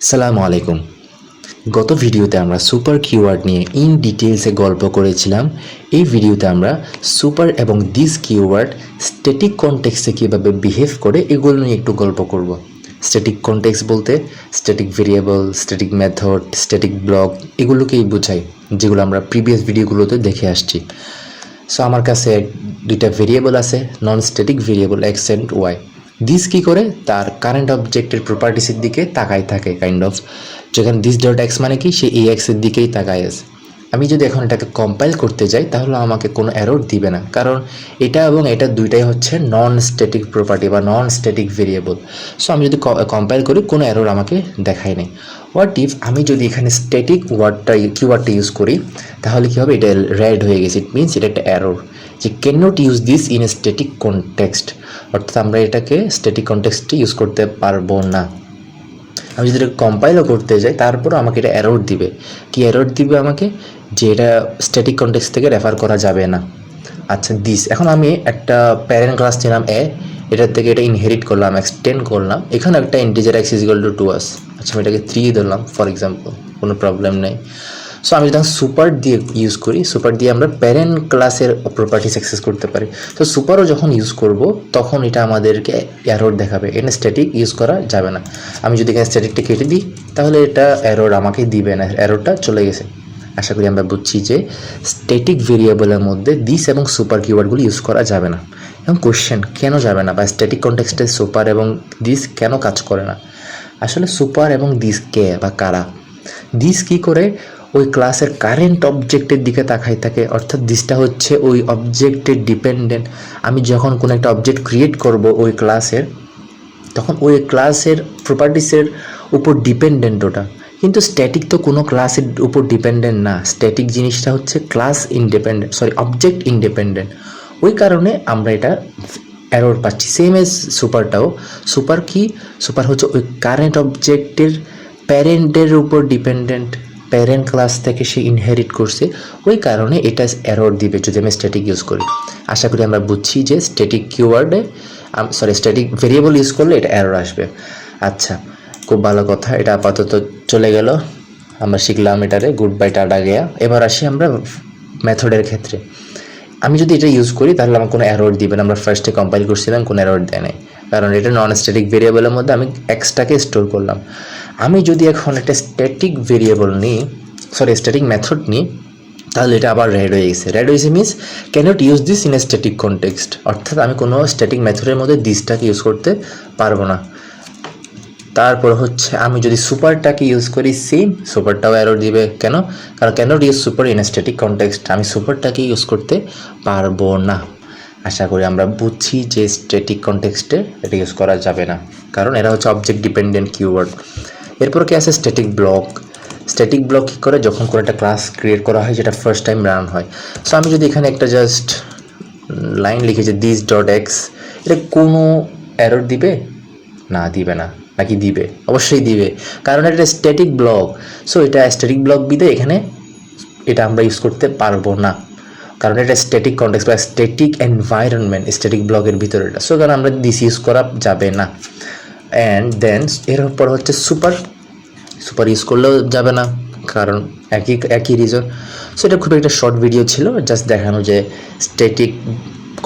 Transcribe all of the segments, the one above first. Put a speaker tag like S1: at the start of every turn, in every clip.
S1: সালামু আলাইকুম। গত ভিডিওতে আমরা সুপার কিওয়ার্ড নিয়ে ইন ডিটেলসে গল্প করেছিলাম। এই ভিডিওতে আমরা সুপার এবং দিস কিওয়ার্ড স্ট্যাটিক কনটেক্সে কীভাবে বিহেভ করে এগুলো নিয়ে একটু গল্প করব। স্ট্যাটিক কনটেক্স বলতে static variable, static method, static block এগুলোকেই বোঝাই যেগুলো আমরা প্রিভিয়াস ভিডিওগুলোতে দেখে আসছি। সো আমার কাছে দুইটা ভেরিয়েবল আছে non static variable X and Y. This কি করে? তার কারেন্ট অবজেক্টের প্রপার্টিসের দিকে তাকাই থাকে কাইন্ড অফ যেখানে দিস ডট এক্স মানে কি? সে এই এক্সের দিকেই তাকায় আছে। আমি যদি এখন এটাকে কম্পাইল করতে যাই, তাহলে আমাকে কোনো এরর দিবে না। কারণ এটা এবং এটা দুইটাই হচ্ছে নন স্ট্যাটিক প্রপার্টি বা নন স্ট্যাটিক ভেরিয়েবল সো আমি যদি কম্পাইল করি, কোনো এরর আমাকে দেখায় নেই। হোয়াট ইফ আমি যদি এখানে স্ট্যাটিক ওয়ার্ডটা কিওয়ার্ডটা ইউজ করি, তাহলে কী হবে? এটা রেড হয়ে গেছে। ইট মিনস এটা একটা এরর যে can not use this in a static context অর্থাৎ আমরা এটাকে স্ট্যাটিক কনটেক্সটে ইউজ করতে পারব না। আমি যদি কম্পাইলও করতে যাই, তারপরও আমাকে এটা এরর দিবে। কি এরর দিবে আমাকে? যে এটা স্ট্যাটিক কন্টেক্স থেকে রেফার করা যাবে না। আচ্ছা দিস এখন আমি একটা প্যারেন্ট ক্লাস নিলাম এ এটার থেকে এটা ইনহেরিট করলাম এক্সটেন্ড করলাম। এখানে একটা integer X equal to two আস আচ্ছা আমি এটাকে থ্রি ধরলাম ফর এক্সাম্পল কোনো প্রবলেম নেই। সো আমি যদি সুপার দিয়ে ইউজ করি সুপার দিয়ে আমরা প্যারেন্ট ক্লাসের প্রপার্টিস অ্যাক্সেস করতে পারি। তো সুপারও যখন ইউজ করব, তখন এটা আমাদেরকে অ্যারোড দেখাবে। এখানে স্ট্যাটিক ইউজ করা যাবে না। আমি যদি এখানে স্ট্যাটিকটা কেটে দিই, তাহলে এটা অ্যারোড আমাকে দিবে না। অ্যারোডটা চলে গেছে। আশা করি আমরা বুঝছি যে স্ট্যাটিক ভেরিয়েবলের মধ্যে দিস এবং সুপার কিওয়ার্ডগুলি ইউজ করা যাবে না। এবং কোশ্চেন কেন যাবে না? বা স্ট্যাটিক কনটেক্সটে সুপার এবং দিস কেন কাজ করে না? আসলে সুপার এবং দিস কে বা কারা? দিস কি করে? ওই ক্লাসের কারেন্ট অবজেক্টের দিকে তাকাই থাকে, অর্থাৎ দিসটা হচ্ছে ওই অবজেক্টের ডিপেন্ডেন্ট আমি যখন কোনো একটা অবজেক্ট ক্রিয়েট করব ওই ক্লাসের তখন ওই ক্লাসের প্রপার্টিসের উপর ডিপেন্ডেন্ট ওটা। কিন্তু স্ট্যাটিক তো কোনো ক্লাসের উপর ডিপেন্ডেন্ট না। স্ট্যাটিক জিনিসটা হচ্ছে class independent sorry object independent ওই কারণে আমরা এটা অ্যারোর পাচ্ছি। সেম এজ সুপারটাও সুপার কি? সুপার হচ্ছে ওই কারেন্ট অবজেক্টের প্যারেন্টের উপর ডিপেন্ডেন্ট প্যারেন্ট ক্লাস থেকে সে ইনহেরিট করছে। ওই কারণে এটা অ্যারোর দিবে যদি আমি স্ট্যাটিক ইউজ করি। আশা করি আমরা বুঝছি যে স্ট্যাটিক কিওয়ার্ডে সরি স্ট্যাটিক ভেরিয়েবল ইউজ করলে এটা অ্যারোর আসবে। আচ্ছা। খুব ভালো কথা, এটা আপাতত চলে গেল। আমরা শিখলাম এটারে গুড বাই টাটা, গেয়া। এবার আসি আমরা মেথডের ক্ষেত্রে। আমি যদি এটা ইউজ করি, তাহলে আমার কোনো এরর দিবে না। আমরা ফার্স্টে কম্পাইল করছিলাম, কোনো এরর দেয় নাই। কারণ এটা নন স্ট্যাটিক ভেরিয়েবলের মধ্যে আমি এক্সট্রাকে স্টোর করলাম। আমি যদি এখন একটা স্ট্যাটিক ভেরিয়েবল নিই সরি স্ট্যাটিক মেথড নিই, তাহলে এটা আবার রেড হয়ে গেছে। রেড হয়েছে means can't use this in a static context অর্থাৎ আমি কোনো স্ট্যাটিক মেথডের মধ্যে দিসটাকে ইউজ করতে পারব না। তারপর হচ্ছে আমি যদি সুপারটাকে ইউজ করি সেম সুপারটাও এরর দিবে। কেন? কারণ cannot use super in static context আমি সুপারটাকে ইউজ করতে পারব না। আশা করি আমরা বুঝছি যে স্ট্যাটিক কনটেক্সটে এটা ইউজ করা যাবে না। কারণ এরা হচ্ছে অবজেক্ট ডিপেন্ডেন্ট কিওয়ার্ড এরপর কি আছে? স্ট্যাটিক ব্লক স্ট্যাটিক ব্লক কী করে? যখন কোনো একটা ক্লাস ক্রিয়েট করা হয়, যেটা ফার্স্ট টাইম রান হয়। সো আমি যদি এখানে একটা জাস্ট লাইন লিখেছি দিস ডট এক্স এটা কোনো এরর দিবে? না দিবে না। নাকি দিবে? অবশ্যই দিবে। কারণ এটা স্ট্যাটিক ব্লক সো এটা স্ট্যাটিক ব্লক বিদে এখানে এটা আমরা ইউজ করতে পারব না। কারণ এটা স্ট্যাটিক কন্টেক্স বা স্ট্যাটিক এনভায়রনমেন্ট স্ট্যাটিক ব্লকের ভিতরে এটা। সো কারণ আমরা দিস ইউজ করা যাবে না। অ্যান্ড দেন এরপর হচ্ছে সুপার সুপার ইউজ করলেও যাবে না। কারণ একই একই রিজন সো এটা খুব একটা শর্ট ভিডিও ছিল। জাস্ট দেখানো যে স্ট্যাটিক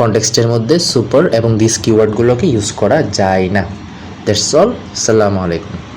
S1: কন্টেক্সটের মধ্যে সুপার এবং দিস কিওয়ার্ডগুলোকে ইউজ করা যায় না। দ্যাটস অল সালামু আলাইকুম।